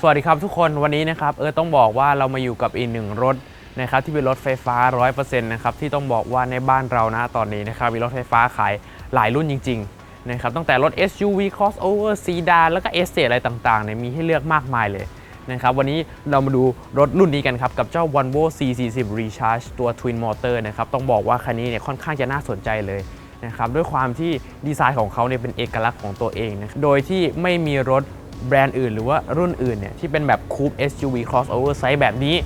สวัสดีครับทุกคนวันนี้นะครับเออต้องบอกว่าเรามาอยู่กับอีกหนึ่งรถนะครับที่เป็นรถไฟฟ้า 100%นะครับที่ต้องบอกว่าในบ้านเรานะตอนนี้นะครับมีรถไฟฟ้าขายหลายรุ่นจริงๆนะครับตั้งแต่รถ SUV crossover ซีดานแล้วก็เอสเอะไรต่างๆเนี่ยมีให้เลือกมากมายเลยนะครับวันนี้เรามาดูรถรุ่นนี้กันครับ กับเจ้า Volvo C40 Recharge ตัว Twin Motor นะครับต้องบอกว่าคันนี้เนี่ยค่อนข้างจะน่าสนใจเลยนะครับด้วยความที่ดีไซน์ของเขาเนี่ยเป็นเอกลักษณ์ของตัวเองนะโดยที่ไม่มีรถ แบรนด์อื่นหรือว่ารุ่นอื่นเนี่ยที่เป็นแบบคูป SUV crossover size แบบนี้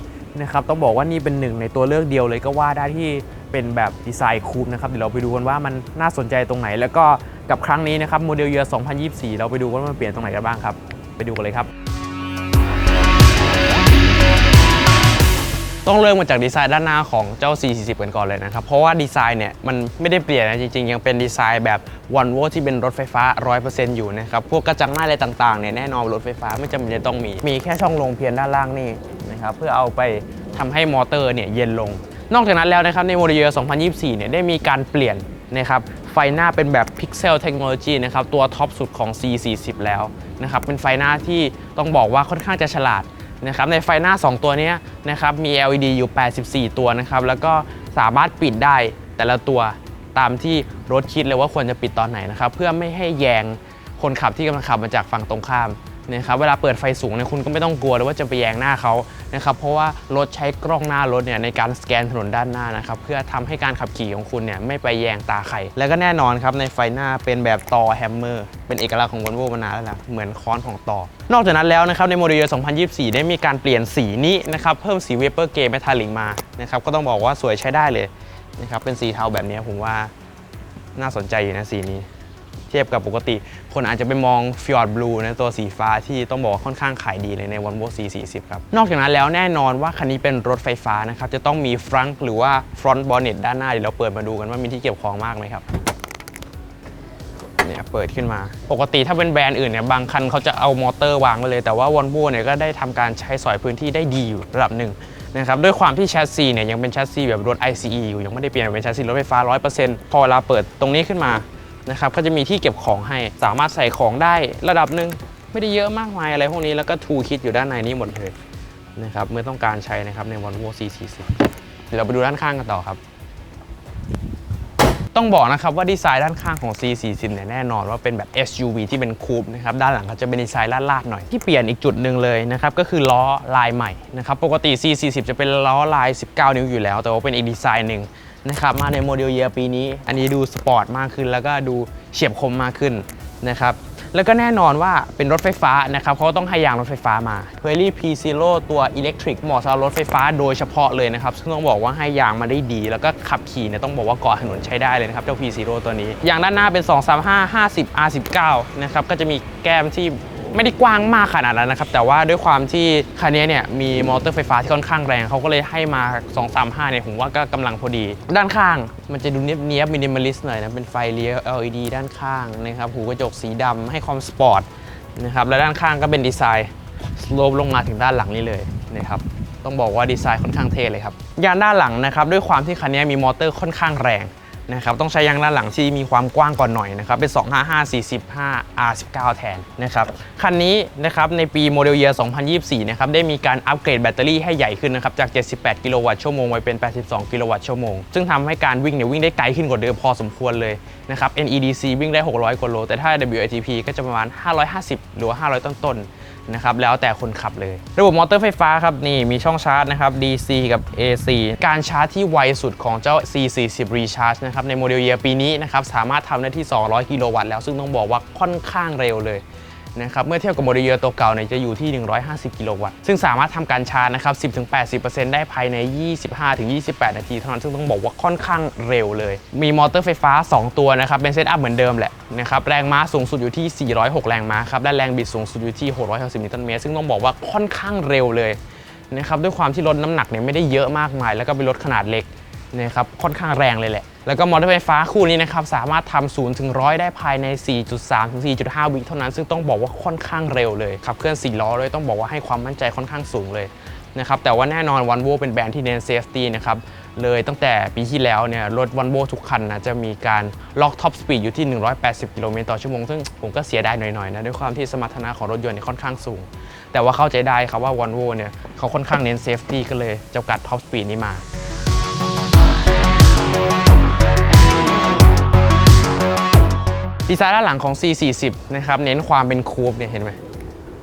นะครับต้องบอกว่านี่เป็นหนึ่งในตัวเลือกเดียวเลยก็ว่าได้ที่เป็นแบบดีไซน์คูปนะครับเดี๋ยวเราไปดูกันว่ามันน่าสนใจตรงไหน แล้วก็กับครั้งนี้นะครับโมเดลเยอร์2024 เราไปดูว่ามันเปลี่ยนตรงไหนกันบ้างครับ ไปดูกันเลยครับ ต้องเริ่มมาจากดีไซน์ด้านหน้าของเจ้า C40 กันก่อนเลยนะครับ เพราะว่าดีไซน์เนี่ยมันไม่ได้เปลี่ยนนะจริง ๆ ยังเป็นดีไซน์แบบ One w o ที่เป็นรถไฟฟ้า 100%อยู่นะครับ พวกกระจังหน้าอะไรต่างๆเนี่ยแน่นอนรถไฟฟ้าไม่จำเป็นจะต้องมี มีแค่ช่องลงเพียงด้านล่างนี่นะครับเพื่อเอาไปทำให้มอเตอร์เนี่ยเย็นลง นอกจากนั้นแล้วนะครับในโมเดลเยอ2024 เนี่ยได้มีการเปลี่ยนนะครับไฟหน้าเป็นแบบ Pixel Technology นะครับตัวท็อปสุดของ C40 แล้วนะครับเป็นไฟหน้าที่ต้องบอกว่าค่อนข้างจะฉลาด นะครับในไฟหน้า 2 ตัวนี้นะครับมี LED อยู่ 84 ตัวนะครับแล้วก็สามารถปิดได้แต่ละตัวตามที่รถคิดเลยว่าควรจะปิดตอนไหนนะครับเพื่อไม่ให้แยงคนขับที่กำลังขับมาจากฝั่งตรงข้าม นะครับเวลาเปิดไฟสูงเนี่ยคุณก็ไม่ต้องกลัวเลยว่าจะไปแยงหน้าเขานะครับเพราะว่ารถใช้กล้องหน้ารถเนี่ยในการสแกนถนนด้านหน้านะครับเพื่อทำให้การขับขี่ของคุณเนี่ยไม่ไปแยงตาใครแล้วก็แน่นอนครับในไฟหน้าเป็นแบบตอแฮมเมอร์เป็นเอกลักษณ์ของ Volvo มานานแล้วนะเหมือนค้อนของตอนอกจากนั้นแล้วนะครับในโมเดล2024 ได้มีการเปลี่ยนสีนี้นะครับเพิ่มสีเวเปอร์เกย์เมทัลลิกมานะครับก็ต้องบอกว่าสวยใช้ได้เลยนะครับเป็นสีเทาแบบนี้ผมว่าน่าสนใจอยู่นะสีนี้ ทียบกับปกติ คนอาจจะไปมองฟิออร์ดบลูในตัวสีฟ้าที่ต้องบอกว่าค่อนข้างขายดีเลยใน Volvo C40 ครับ นอกจากนั้นแล้วแน่นอนว่าคันนี้เป็นรถไฟฟ้านะครับ จะต้องมีฟรังหรือว่าฟรอนต์บอ n เน t ด้านหน้าเดี๋ยวเราเปิดมาดูกันว่ามีที่เก็บของมากไหมครับเนี่ยเปิดขึ้นมา ปกติถ้าเป็นแบรนด์อื่นเนี่ยบางคันเขาจะเอามอเตอร์วางไว้เลย แต่ว่า Volvo เนี่ยก็ได้ทำการใช้สอยพื้นที่ได้ดีอยู่ระดับหนึ่งนะครับด้วยความที่แชสซีเนี่ยยังเป็นแชสซีแบบรถ ICE อยู่ยังไม่ได้เปลี่ยนเป็นแชสซีรถไฟฟ้า 100%พอเวลาเปิดตรงนี้ขึ้นมา นะครับก็จะมีที่เก็บของให้สามารถใส่ของได้ระดับหนึ่งไม่ได้เยอะมากมายอะไรพวกนี้แล้วก็ทูคิดอยู่ด้านในนี้หมดเลยนะครับเมื่อต้องการใช้นะครับใน Volvo C40 เดี๋ยวเราไปดูด้านข้างกันต่อครับ ต้องบอกนะครับว่าดีไซน์ด้านข้างของ C40 เนี่ยแน่นอนว่าเป็นแบบ SUV ที่เป็นคูปนะครับด้านหลังก็จะเป็นดีไซน์ลาดๆหน่อยที่เปลี่ยนอีกจุดหนึ่งเลยนะครับก็คือล้อลายใหม่นะครับปกติ C40 จะเป็นล้อลาย 19 นิ้วอยู่แล้ว แต่ว่าเป็นอีกดีไซน์หนึ่ง นะครับมาในโมเดลเยียปีนี้ อันนี้ดูสปอร์ตมากขึ้น แล้วก็ดูเฉียบคมมากขึ้นนะครับแล้วก็แน่นอนว่าเป็นรถไฟฟ้านะครับเขาก็ต้องให้ยางรถไฟฟ้ามา p e r r y P Zero ตัว Electric เหมาะสำหรับรถไฟฟ้าโดยเฉพาะเลยนะครับ ซึ่งต้องบอกว่าให้ยางมาได้ดี แล้วก็ขับขี่เนี่ยต้องบอกว่าเกาะถนนใช้ได้เลยนะครับ เจ้า P Zero ตัวนี้ ยางด้านหน้าเป็น 235 50 R19 นะครับก็จะมีแก้มที่ ไม่ได้กว้างมากขนาดนั้นนะครับ แต่ว่าด้วยความที่คันนี้เนี่ยมีมอเตอร์ไฟฟ้าที่ค่อนข้างแรงเขาก็เลยให้มา 235เนี่ยผมว่าก็กำลังพอดี ด้านข้างมันจะดูเนียบๆมินิมอลิสต์หน่อยนะ เป็นไฟเลี้ยว LED ด้านข้างนะครับหูกระจกสีดำให้ความสปอร์ตนะครับและด้านข้างก็เป็นดีไซน์สโลปลงมาถึงด้านหลังนี่เลยนะครับต้องบอกว่าดีไซน์ค่อนข้างเท่เลยครับยางด้านหลังนะครับด้วยความที่คันนี้มีมอเตอร์ค่อนข้างแรง นะครับต้องใช้ยางด้านหลังที่มีความกว้างก่อนหน่อยนะครับเป็น 255 45 R19 แทนนะครับคันนี้นะครับในปีโมเดลเยีย2024 นะครับได้มีการอัปเกรดแบตเตอรี่ให้ใหญ่ขึ้นนะครับจาก 78 กิโลวัตต์ชั่วโมงไปเป็น 82 กิโลวัตต์ชั่วโมง ซึ่งทำให้การวิ่งเนี่ยวิ่งได้ไกลขึ้นกว่าเดิมพอสมควรเลยนะครับ NEDC วิ่งได้ 600 กว่าโล แต่ถ้า WLTP ก็จะประมาณ 550 หรือว่า500 ต้นๆ นะครับแล้วแต่คนขับเลย ระบบมอเตอร์ไฟฟ้าครับนี่มีช่องชาร์จนะครับ DC กับ AC การชาร์จที่ไวสุดของเจ้า C40 Recharge นะครับในโมเดลเยียปีนี้นะครับสามารถทำได้ที่ 200 กิโลวัตต์แล้วซึ่งต้องบอกว่าค่อนข้างเร็วเลย นะครับเมื่อเทียบกับโมเดลเยียตัวเก่าเนี่ยจะอยู่ที่ 150 กิโลวัตต์ซึ่งสามารถทำการชาร์จนะครับ 10-80%ได้ภายใน 25-28 นาทีเท่านั้นซึ่งต้องบอกว่าค่อนข้างเร็วเลย มีมอเตอร์ไฟฟ้า 2 ตัวนะครับเป็นเซตอัพเหมือนเดิมแหละนะครับแรงม้าสูงสุดอยู่ที่ 406 แรงม้าครับและแรงบิดสูงสุดอยู่ที่ 660นิวตันเมตรซึ่งต้องบอกว่าค่อนข้างเร็วเลยนะครับด้วยความที่รถน้ำหนักเนี่ยไม่ได้เยอะมากมาย แล้วก็เป็นรถขนาดเล็ก นะครับค่อนข้างแรงเลยแหละ แล้วก็มอเตอร์ไฟฟ้าคู่นี้นะครับสามารถทำศูนย์ถึงร้อยได้ภายใน 4.3 ถึง 4.5 วิเท่านั้น ซึ่งต้องบอกว่าค่อนข้างเร็วเลยขับเคลื่อน4ล้อเลยต้องบอกว่าให้ความมั่นใจค่อนข้างสูงเลยนะครับแต่ว่าแน่นอนวันโวเป็นแบรนด์ที่เน้นเซฟตี้นะครับเลยตั้งแต่ปีที่แล้วเนี่ยรถวันโ o ทุกคันนะจะมีการล็อกท็อปสปีดอยู่ที่ 180 กิโลเมตรต่อชั่วโมง ซึ่งผมก็เสียดายหน่อยๆนะด้วยความที่สมรรถนะของรถยนต์เนี่ยค่อนข้างสูง แต่ว่าเข้าใจได้ครับว่าวันโ o เนี่ยเขาค่อนข้างเน้นเซฟตี้ก็เลยจำกัดท็อปสปีดนี้มา ดีไซน์ด้านหลังของ C40 นะครับเน้นความเป็นคูปเนี่ยเห็นไหม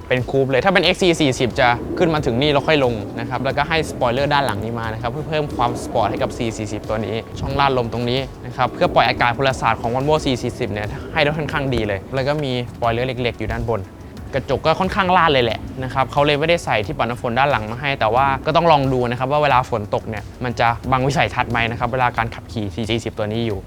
เป็นคูปเลยถ้าเป็น XC40 จะขึ้นมาถึงนี่แล้วค่อยลงนะครับแล้วก็ให้สปอยเลอร์ด้านหลังนี้มานะครับเพื่อเพิ่มความสปอร์ตให้กับ C40 ตัวนี้ ช่องลาดลมตรงนี้นะครับเพื่อปล่อยอากาศพลศาสตร์ของ Volvo C40 เนี่ยให้ได้ค่อนข้างดีเลย แล้วก็มีสปอยเลอร์เล็ก ๆ อยู่ด้านบนกระจกก็ค่อนข้างลาดเลยแหละนะครับเขาเลยไม่ได้ใส่ที่ปัดน้ำฝนด้านหลังมาให้ แต่ว่าก็ต้องลองดูนะครับว่าเวลาฝนตกเนี่ยมันจะบังวิสัยทัศน์ไหมนะครับเวลาการขับขี่ C40 ตัวนี้อยู่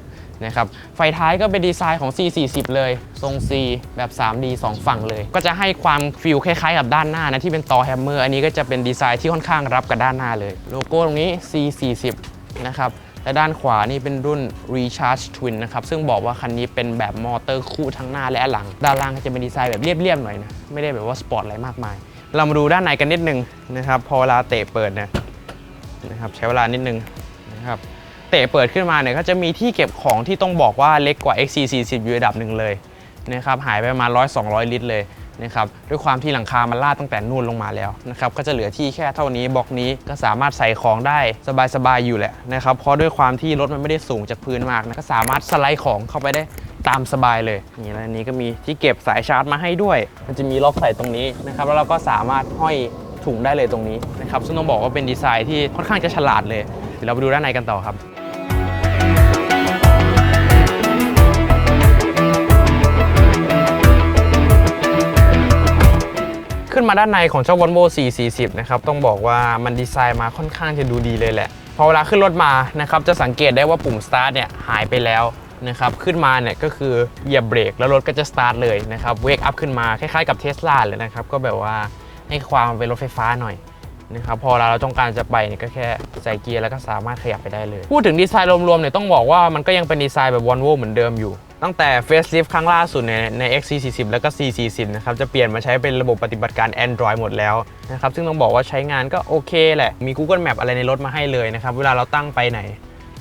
นะครับ ไฟท้ายก็เป็นดีไซน์ของ C40 เลย ทรง C แบบ 3D 2 ฝั่งเลย ก็จะให้ความฟิลคล้ายๆ กับด้านหน้านะที่เป็นตอแฮมเมอร์อันนี้ก็จะเป็นดีไซน์ที่ค่อนข้างรับกับด้านหน้าเลย โลโก้ตรงนี้ C40 นะครับและด้านขวานี่เป็นรุ่น Recharge Twin นะครับ ซึ่งบอกว่าคันนี้เป็นแบบมอเตอร์คู่ทั้งหน้าและหลัง ด้านล่างจะเป็นดีไซน์แบบเรียบๆหน่อยนะ ไม่ได้แบบว่าสปอร์ตอะไรมากมาย เรามาดูด้านในกันนิดนึงนะครับ พอเวลาเตะเปิดนี่ยนะครับ ใช้เวลานิดนึงนะครับ เตะเปิดขึ้นมาเนี่ยก็จะมีที่เก็บของที่ต้องบอกว่าเล็กกว่า XC40 อยู่ระดับหนึ่งเลยนะครับหายไปประมาณ100-200 ลิตรเลยนะครับด้วยความที่หลังคามันลาดตั้งแต่นู่นลงมาแล้วนะครับก็จะเหลือที่แค่เท่านี้บล็อกนี้ก็สามารถใส่ของได้สบายๆอยู่แหละนะครับเพราะด้วยความที่รถมันไม่ได้สูงจากพื้นมากนะก็สามารถสไลด์ของเข้าไปได้ตามสบายเลยนี่แล้วนนี้ก็มีที่เก็บสายชาร์จมาให้ด้วย มันจะมีล็อกใส่ตรงนี้นะครับแล้วเราก็สามารถห้อยถุงได้เลยตรงนี้นะครับซึ่งต้องบอกว่าเป็นดีไซน์ที่ค่อนข้างจะฉลาดเลยเดี๋ยวเราไปดูด้านในกันต่อครับ ขึ้นมาด้านในของเจ้า Volvo 440 นะครับ ต้องบอกว่ามันดีไซน์มาค่อนข้างจะดูดีเลยแหละ พอเวลาขึ้นรถมานะครับ จะสังเกตได้ว่าปุ่มสตาร์ทเนี่ยหายไปแล้วนะครับ ขึ้นมาเนี่ยก็คือเหยียบเบรกแล้วรถก็จะสตาร์ทเลยนะครับ เวกอัพขึ้นมาคล้ายๆกับเทสลาเลยนะครับ ก็แบบว่าให้ความเป็นรถไฟฟ้าหน่อย นะครับพอเราต้องการจะไปเนี่ยก็แค่ใส่เกียร์แล้วก็สามารถขยับไปได้เลย พูดถึงดีไซน์รวมๆเนี่ยต้องบอกว่ามันก็ยังเป็นดีไซน์แบบ Volvo เหมือนเดิมอยู่ ตั้งแต่ Facelift ครั้งล่าสุดในใน XC40 แล้วก็ C40 นะครับจะเปลี่ยนมาใช้เป็นระบบปฏิบัติการ Android หมดแล้วนะครับซึ่งต้องบอกว่าใช้งานก็โอเคแหละ มี Google Map อะไรในรถมาให้เลยนะครับเวลาเราตั้งไปไหน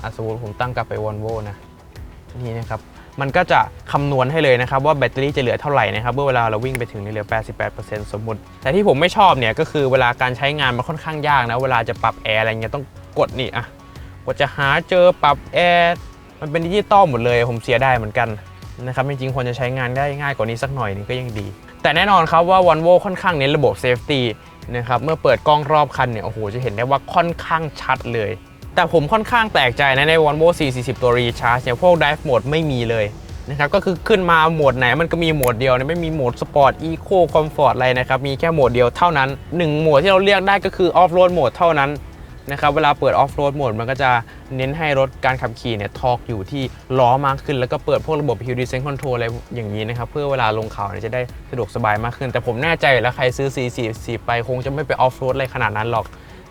อะสมมติผมตั้งกลับไป Volvo นะนี่นะครับ มันก็จะคำนวณให้เลยนะครับว่าแบตเตอรี่จะเหลือเท่าไหร่นะครับเมื่อเวลาเราวิ่งไปถึงเนี่ยเหลือ 88%สมมุติ แต่ที่ผมไม่ชอบเนี่ยก็คือเวลาการใช้งานมันค่อนข้างยากนะเวลาจะปรับแอร์อะไรเงี้ยต้องกดนี่อะกว่าจะหาเจอปรับแอร์มันเป็นดิจิตอลหมดเลย ผมเสียไดายเหมือนกันนะครับจริงๆควรจะใช้งานได้ง่ายกว่านี้สักหน่อยนึงก็ยังดี แต่แน่นอนครับว่า Volvo ค่อนข้างเน้นระบบเซฟตี้นะครับเมื่อเปิดกล้องรอบคันเนี่ยโอ้โหจะเห็นได้ว่าค่อนข้างชัดเลย แต่ผมค่อนข้างแปลกใจนะใน Volvo 440 ตัว Recharge เนี่ยพวก Drive Mode ไม่มีเลยนะครับก็คือขึ้นมาโหมดไหนมันก็มีโหมดเดียวนะไม่มีโหมด Sport Eco Comfort อะไรนะครับมีแค่โหมดเดียวเท่านั้น 1 โหมดที่เราเรียกได้ก็คือ Off Road Mode เท่านั้นนะครับเวลาเปิด Off Road Mode มันก็จะเน้นให้รถการขับขี่เนี่ยทอร์กอยู่ที่ล้อมากขึ้น แล้วก็เปิดพวกระบบ Hill Descent Control อะไรอย่างนี้นะครับ เพื่อเวลาลงเขาเนี่ยจะได้สะดวกสบายมากขึ้น แต่ผมแน่ใจอยู่แล้วใครซื้อ C40 ไปคงจะไม่ไป Off Road อะไรขนาดนั้นหรอก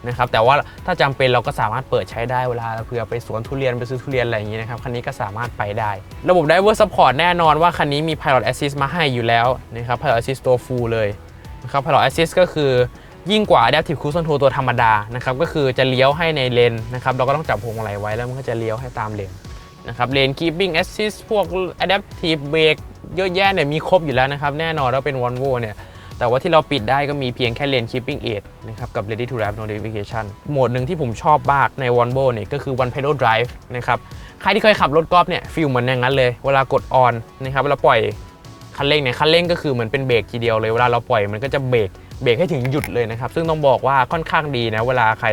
นะครับแต่ว่าถ้าจำเป็นเราก็สามารถเปิดใช้ได้เวลาเผื่อไปสวนทุเรียนไปซื้อทุเรียนอะไรอย่างนี้นะครับคันนี้ก็สามารถไปได้ ระบบ Driver Support แน่นอนว่าคันนี้มี Pilot Assist มาให้อยู่แล้วนะครับ Pilot Assist ตัว full เลยนะครับ Pilot Assist ก็คือยิ่งกว่า Adaptive Cruise Control ตัวธรรมดานะครับก็คือจะเลี้ยวให้ในเลนนะครับเราก็ต้องจับพวงมาลัยไว้แล้วมันก็จะเลี้ยวให้ตามเลนนะครับเลน Keeping Assist พวก Adaptive Brake เยอะแยะเนี่ยมีครบอยู่แล้วนะครับแน่นอนว่าเป็น Volvo เนี่ย แต่ว่าที่เราปิดได้ก็มีเพียงแค่เลน keeping aid นะครับกับ ready to wrap notification โหมดหนึ่งที่ผมชอบมากใน Volvo เนี่ยก็คือ one pedal drive นะครับใครที่เคยขับรถกอล์ฟเนี่ยฟีลเหมือนอย่างนั้นเลย เวลากด on นะครับเวลาปล่อยคันเร่งเนี่ยคันเร่งก็คือเหมือนเป็นเบรกทีเดียวเลยเวลาเราปล่อยมันก็จะเบรกเบรกให้ถึงหยุดเลยนะครับซึ่งต้องบอกว่าค่อนข้างดีนะเวลาใคร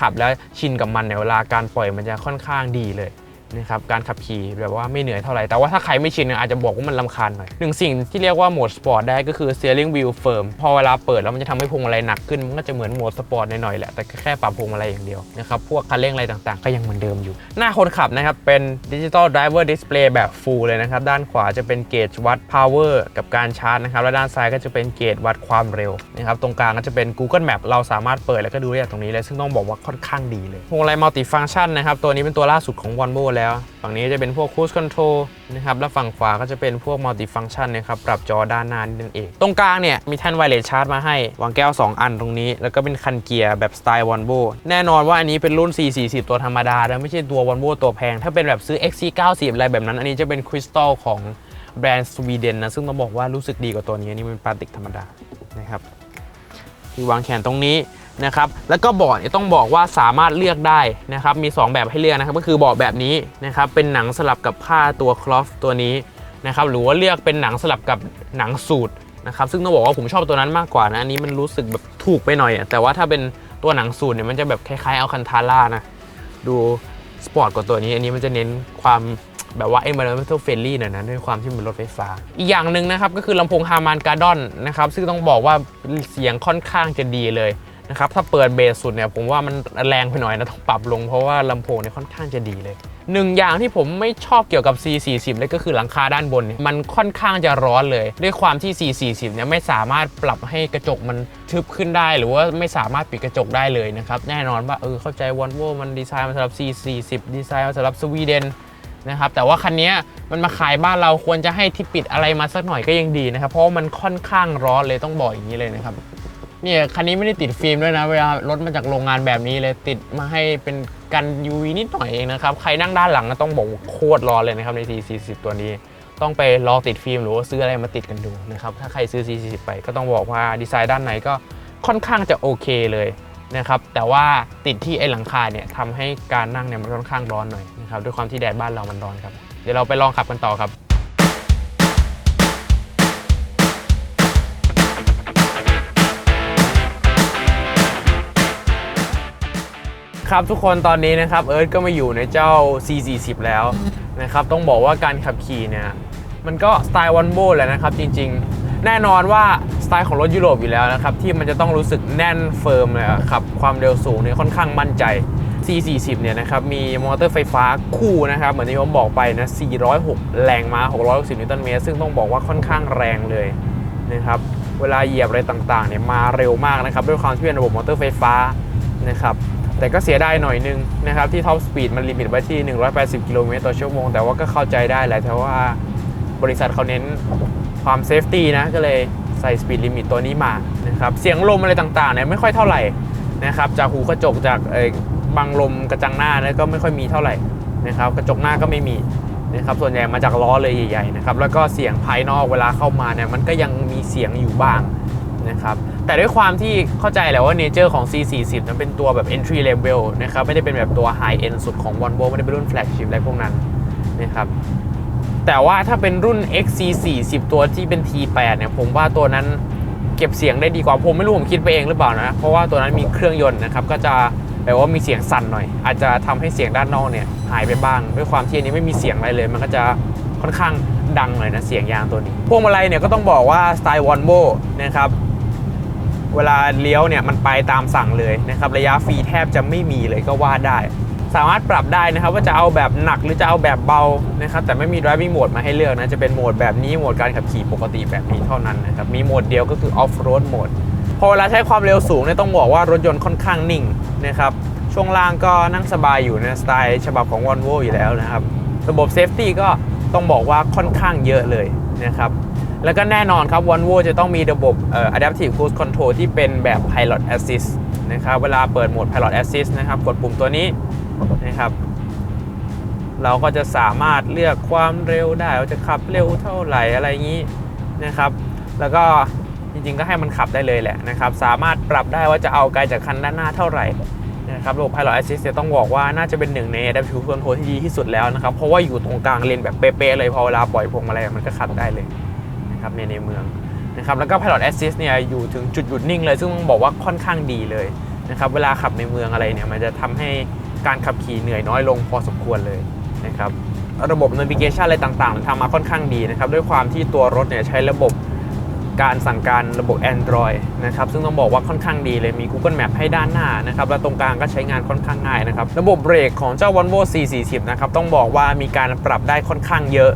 ขับแล้วชินกับมันเนี่ยเวลาการปล่อยมันจะค่อนข้างดีเลย นะครับการขับขี่แบบว่าไม่เหนื่อยเท่าไหร่ แต่ว่าถ้าใครไม่ชินอาจจะบอกว่ามันลำคาญหน่อยหนึ่งสิ่งที่เรียกว่าโหมดสปอร์ตได้ก็คือ steering wheel firm พอเวลาเปิดแล้วมันจะทำให้พวงมาลัยหนักขึ้น มันก็จะเหมือนโหมดสปอร์ตหน่อยๆแหละแต่แค่ปรับพวงมาลัยอย่างเดียวนะครับพวกคันเร่งอะไรต่างๆ ก็ยังเหมือนเดิมอยู่ หน้าคนขับนะครับเป็นดิจิตอลไดรเวอร์ดิสเพลย์แบบ full เลยนะครับด้านขวาจะเป็นเกจวัด power กับการชาร์จนะครับและด้านซ้ายก็จะเป็นเกจวัดความเร็วนะครับตรงกลางก็จะเป็น Google Map เราสามารถเปิดแล้วก็ดูได้จากตรงนี้เลยซึ่งต้องบอกว่าค่อนข้างดีเลยพวงมาลัยมัลติฟังก์ชันนะครับตัวนี้เป็นตัวล่าสุดของ Volvo แล้ว ฝั่งนี้จะเป็นพวก cruise control นะครับแล้วฝั่งขวาก็จะเป็นพวก multi function นะครับปรับจอด้านหน้านั่นเอง ตรงกลางเนี่ยมีแท่นไวเลสชาร์จมาให้ วางแก้ว 2 อันตรงนี้ แล้วก็เป็นคันเกียร์แบบสไตล์ Volvo แน่นอนว่าอันนี้เป็นรุ่น440 ตัวธรรมดา แล้วไม่ใช่ตัว Volvo ตัวแพง ถ้าเป็นแบบซื้อ XC90 อะไรแบบนั้น อันนี้จะเป็นคริสตัลของแบรนด์สวีเดนนะซึ่งต้องบอกว่ารู้สึกดีกว่าตัวนี้อันนี้เป็นพลาสติกธรรมดานะครับที่วางแขนตรงนี้ นะครับแล้วก็เบาะเนี่ยต้องบอกว่าสามารถเลือกได้นะครับมี 2 แบบให้เลือกนะครับก็คือเบาะแบบนี้นะครับเป็นหนังสลับกับผ้าตัวคลอฟตัวนี้นะครับหรือว่าเลือกเป็นหนังสลับกับหนังสูทนะครับซึ่งต้องบอกว่าผมชอบตัวนั้นมากกว่านะอันนี้มันรู้สึกแบบถูกไปหน่อยอะแต่ว่าถ้าเป็นตัวหนังสูทเนี่ยมันจะแบบคล้ายๆเอาคันทาร่านะดูสปอร์ตกว่าตัวนี้อันนี้มันจะเน้นความแบบว่า environmental friendly หน่อยนะด้วยความที่มันรถไฟฟ้า อีกอย่างหนึ่งนะครับก็คือลำโพงฮาร์มันการ์ดอนนะครับซึ่งต้องบอกว่าเสียงค่อนข้างจะดีเลย นะครับถ้าเปิดเบสสุดเนี่ยผมว่ามันแรงไปหน่อยนะต้องปรับลงเพราะว่าลำโพงเนี่ยค่อนข้างจะดีเลยหนึ่งอย่างที่ผมไม่ชอบเกี่ยวกับ C40 เลยก็คือหลังคาด้านบนเนี่ยมันค่อนข้างจะร้อนเลย ด้วยความที่ C40 เนี่ยไม่สามารถปรับให้กระจกมันทึบขึ้นได้ หรือว่าไม่สามารถปิดกระจกได้เลยนะครับ แน่นอนว่าเออเข้าใจ Volvo มันดีไซน์มาสำหรับ C40 ดีไซน์มาสำหรับสวีเดนนะครับแต่ว่าคันนี้มันมาขายบ้านเราควรจะให้ที่ปิดอะไรมาสักหน่อยก็ยังดีนะครับ เพราะว่ามันค่อนข้างร้อนเลยต้องบอกอย่างนี้เลยนะครับ เนี่ยคันนี้ไม่ได้ติดฟิล์มด้วยนะเวลารถมาจากโรงงานแบบนี้เลยติดมาให้เป็นกัน UV นิดหน่อยเองนะครับ ใครนั่งด้านหลังก็ต้องบอกโคตรร้อนเลยนะครับใน T40 ตัวนี้ ต้องไปลองติดฟิล์มหรือว่าซื้ออะไรมาติดกันดูนะครับ ถ้าใครซื้อ T40 ไปก็ต้องบอกว่าดีไซน์ด้านในก็ค่อนข้างจะโอเคเลยนะครับ แต่ว่าติดที่ไอ้หลังคาเนี่ยทำให้การนั่งเนี่ยมันค่อนข้างร้อนหน่อยนะครับด้วยความที่แดดบ้านเรามันร้อนครับ เดี๋ยวเราไปลองขับกันต่อครับ ครับทุกคนตอนนี้นะครับเอิร์ธก็มาอยู่ในเจ้า C40 แล้วนะครับต้องบอกว่าการขับขี่เนี่ยมันก็สไตล์วันโบแหละนะครับจริงๆ แน่นอนว่าสไตล์ของรถยุโรปอยู่แล้วนะครับที่มันจะต้องรู้สึกแน่นเฟิร์มเลยอะขับความเร็วสูงเนี่ยค่อนข้างมั่นใจ C40 เนี่ยนะครับมีมอเตอร์ไฟฟ้าคู่นะครับเหมือนที่ผมบอกไปนะ 406 แรงม้า 660 นิวตันเมตร ซึ่งต้องบอกว่าค่อนข้างแรงเลยนะครับเวลาเหยียบอะไรต่างๆเนี่ยมาเร็วมากนะครับด้วยความที่เป็นระบบมอเตอร์ไฟฟ้านะครับ แต่ก็เสียดายหน่อยนึงนะครับที่ท็อปสปีดมันลิมิตไว้ที่ 180 กิโลเมตรต่อชั่วโมง แต่ว่าก็เข้าใจได้แหละแต่ว่าบริษัทเขาเน้นความเซฟตี้นะก็เลยใส่สปีดลิมิตตัวนี้มานะครับเสียงลมอะไรต่างๆเนี่ยไม่ค่อยเท่าไหร่นะครับจากหูกระจกจากเอ่อบังลมกระจังหน้าเนี่ยก็ไม่ค่อยมีเท่าไหร่นะครับกระจกหน้าก็ไม่มีนะครับส่วนใหญ่มาจากล้อเลยใหญ่ๆนะครับแล้วก็เสียงภายนอกเวลาเข้ามาเนี่ยมันก็ยังมีเสียงอยู่บ้าง นะครับ แต่ด้วยความที่เข้าใจแหละว่าเนเจอร์ของ C40 นั้นเป็นตัวแบบ entry level นะครับ ไม่ได้เป็นแบบตัว high end สุดของ Volvo ไม่ได้เป็นรุ่น flagship อะไรพวกนั้นนะครับแต่ว่าถ้าเป็นรุ่น XC40 ตัวที่เป็น T8 เนี่ยผมว่าตัวนั้นเก็บเสียงได้ดีกว่าผมไม่รู้ผมคิดไปเองหรือเปล่านะ เพราะว่าตัวนั้นมีเครื่องยนต์นะครับ ก็จะแปลว่ามีเสียงสั่นหน่อย อาจจะทำให้เสียงด้านนอกเนี่ยหายไปบ้าง ด้วยความที่อันนี้ไม่มีเสียงอะไรเลย มันก็จะค่อนข้างดังหน่อยนะเสียงยางตัวนี้ พวงมาลัยเนี่ยก็ต้องบอกว่าสไตล์ Volvo นะครับ เวลาเลี้ยวเนี่ยมันไปตามสั่งเลยนะครับระยะฟรีแทบจะไม่มีเลยก็ว่าได้ สามารถปรับได้นะครับว่าจะเอาแบบหนักหรือจะเอาแบบเบานะครับแต่ไม่มี driving mode มาให้เลือกนะจะเป็นโหมดแบบนี้โหมดการขับขี่ปกติแบบนี้เท่านั้นนะครับมีโหมดเดียวก็คือ off road mode พอเวลาใช้ความเร็วสูงเนี่ยต้องบอกว่ารถยนต์ค่อนข้างนิ่งนะครับช่วงล่างก็นั่งสบายอยู่ในสไตล์ฉบับของ Volvo อยู่แล้วนะครับ ระบบ safety ก็ต้องบอกว่าค่อนข้างเยอะเลยนะครับ แล้วก็แน่นอนครับ Volvo จะต้องมีระบบ Adaptive Cruise Control ที่เป็นแบบ Pilot Assist นะครับเวลาเปิดโหมด Pilot Assist นะครับกดปุ่มตัวนี้นะครับ เราก็จะสามารถเลือกความเร็วได้ว่าจะขับเร็วเท่าไหร่อะไรอย่างนี้นะครับ แล้วก็จริงๆก็ให้มันขับได้เลยแหละนะครับ สามารถปรับได้ว่าจะเอาไกลจากคันด้านหน้าเท่าไหร่นะครับระบบ Pilot Assist เนี่ยต้องบอกว่าน่าจะเป็นหนึ่งใน Adaptive Cruise Control ที่ดีที่สุดแล้วนะครับ เพราะว่าอยู่ตรงกลางเลนแบบเป๊ะๆเลยพอเวลาปล่อยพวงมาลัยมันก็ขับได้เลย นะครับในในเมืองนะครับแล้วก็ Pilot Assist เนี่ยอยู่ถึงจุดหยุดนิ่งเลย ซึ่งต้องบอกว่าค่อนข้างดีเลยนะครับเวลาขับในเมืองอะไรเนี่ยมันจะทำให้การขับขี่เหนื่อยน้อยลงพอสมควรเลยนะครับระบบ Navigation อะไรต่างๆทำมาค่อนข้างดีนะครับด้วยความที่ตัวรถเนี่ยใช้ระบบการสั่งการระบบ Android นะครับซึ่งต้องบอกว่าค่อนข้างดีเลยมี Google Map ให้ด้านหน้านะครับและตรงกลางก็ใช้งานค่อนข้างง่ายนะครับระบบเบรกของเจ้า Volvo C40 นะครับต้องบอกว่ามีการปรับได้ค่อนข้างเยอะ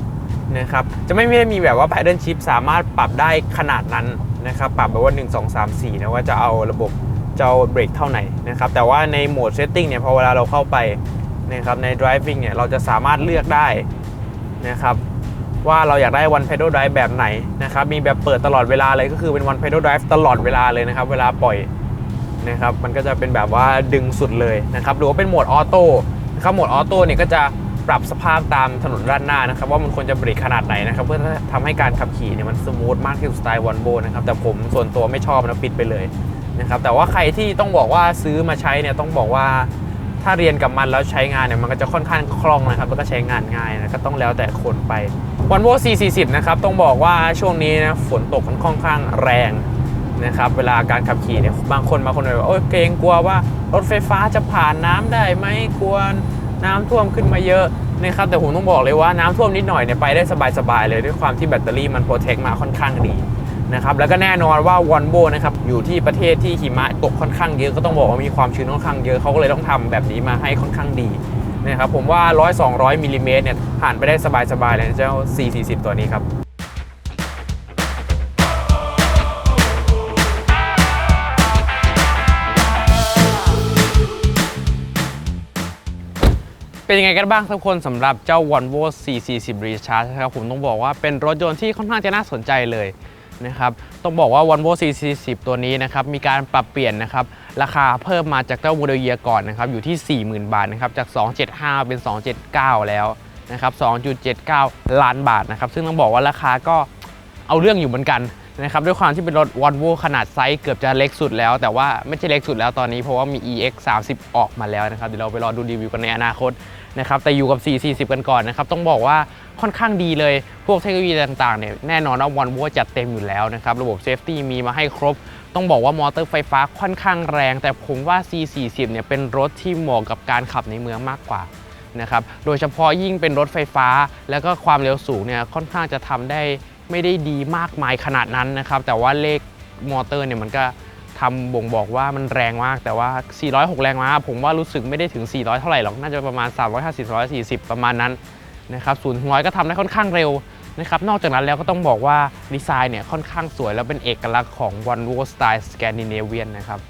นะครับจะไม่ได้มีแบบว่า paddle shift สามารถปรับได้ขนาดนั้นนะครับปรับแบบว่า 1 2 3 4นะว่าจะเอาระบบจะเอาเบรกเท่าไหนนะครับแต่ว่าในโหมด setting เนี่ยพอเวลาเราเข้าไปนะครับใน driving เนี่ยเราจะสามารถเลือกได้นะครับว่าเราอยากได้ one pedal drive แบบไหนนะครับมีแบบเปิดตลอดเวลาเลยก็คือเป็น one pedal drive ตลอดเวลาเลยนะครับเวลาปล่อยนะครับมันก็จะเป็นแบบว่าดึงสุดเลยนะครับหรือว่าเป็นโหมดออโต้นะครับโหมดออโต้เนี่ยก็จะ ปรับสภาพตามถนนด้านหน้านะครับว่ามันควรจะเบรกขนาดไหนนะครับเพื่อทำให้การขับขี่เนี่ยมันสมูทมากที่สุดสไตล์วอลโบนะครับแต่ผมส่วนตัวไม่ชอบนะปิดไปเลยนะครับแต่ว่าใครที่ต้องบอกว่าซื้อมาใช้เนี่ยต้องบอกว่าถ้าเรียนกับมันแล้วใช้งานเนี่ยมันก็จะค่อนข้างคล่องนะครับแล้วก็ใช้งานง่ายนะก็ต้องแล้วแต่คนไปวันโว C40 นะครับต้องบอกว่าช่วงนี้นะฝนตกมันค่อนข้างแรงนะครับเวลาการขับขี่เนี่ยบางคนบางคนแบบโอ้ยเกรงกลัวว่ารถไฟฟ้าจะผ่านน้ำได้ไหมกลัว น้ำท่วมขึ้นมาเยอะนะครับแต่ผมต้องบอกเลยว่าน้ำท่วมนิดหน่อยเนี่ยไปได้สบายๆเลยด้วยความที่แบตเตอรี่มันโปรเทคมาค่อนข้างดีนะครับแล้วก็แน่นอนว่าวอนโบนะครับอยู่ที่ประเทศที่หิมะตกค่อนข้างเยอะก็ต้องบอกว่ามีความชื้นค่อนข้างเยอะเขาก็เลยต้องทำแบบนี้มาให้ค่อนข้างดีนะครับผมว่า 100 200มิลลิเมตรเนี่ยผ่านไปได้สบายๆเลยเจ้า C40 ตัวนี้ครับ เป็นยังไงกันบ้างทุกคนสำหรับเจ้า Volvo C40 Recharge นะครับผมต้องบอกว่าเป็นรถยนต์ที่ค่อนข้างจะน่าสนใจเลยนะครับต้องบอกว่า Volvo C40 ตัวนี้นะครับมีการปรับเปลี่ยนนะครับราคาเพิ่มมาจากเจ้าโมเดลเยียก่อนนะครับอยู่ที่ 40,000 บาทนะครับจาก 275 เป็น 279 แล้วนะครับ2.79 ล้านบาทนะครับซึ่งต้องบอกว่าราคาก็เอาเรื่องอยู่เหมือนกัน นะครับด้วยความที่เป็นรถ Volvo ขนาดไซส์เกือบจะเล็กสุดแล้ว แต่ว่าไม่ใช่เล็กสุดแล้วตอนนี้เพราะว่ามี EX 30ออกมาแล้วนะครับเดี๋ยวเราไปรอดูรีวิวกันในอนาคตนะครับแต่อยู่กับ 440 กันก่อนนะครับต้องบอกว่าค่อนข้างดีเลย พวกเทคโนโลยีต่างๆเนี่ยแน่นอนว่าวันวัวจัดเต็มอยู่แล้วนะครับระบบเซฟตี้มีมาให้ครบ ต้องบอกว่ามอเตอร์ไฟฟ้าค่อนข้างแรง แต่ผมว่า C40 เนี่ยเป็นรถที่เหมาะกับการขับในเมืองมากกว่านะครับโดยเฉพาะยิ่งเป็นรถไฟฟ้า แล้วก็ความเร็วสูงเนี่ยค่อนข้างจะทำได้ ไม่ได้ดีมากมายขนาดนั้นนะครับ แต่ว่าเลขมอเตอร์เนี่ยมันก็ทำบ่งบอกว่ามันแรงมาก แต่ว่า 406 แรงม้าผมว่ารู้สึกไม่ได้ถึง 400 เท่าไหร่หรอก น่าจะประมาณ 350 340 ประมาณนั้นนะครับศูนย์ถึงร้อยก็ทำได้ค่อนข้างเร็วนะครับ นอกจากนั้นแล้วก็ต้องบอกว่าดีไซน์เนี่ยค่อนข้างสวย แล้วเป็นเอกลักษณ์ของ Volvo Style Scandinavian นะครับ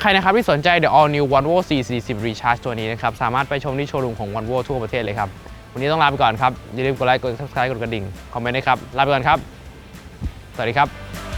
ใครนะครับที่สนใจ The All New Volvo C40 Recharge ตัวนี้นะครับ สามารถไปชมที่โชว์รูมของ Volvo ทั่วประเทศเลยครับ วันนี้ต้องลาไปก่อนครับอย่าลืมกดไลค์กด subscribe กดกระดิ่งคอมเมนต์ด้ครับลาไปก่อนครับ สวัสดีครับ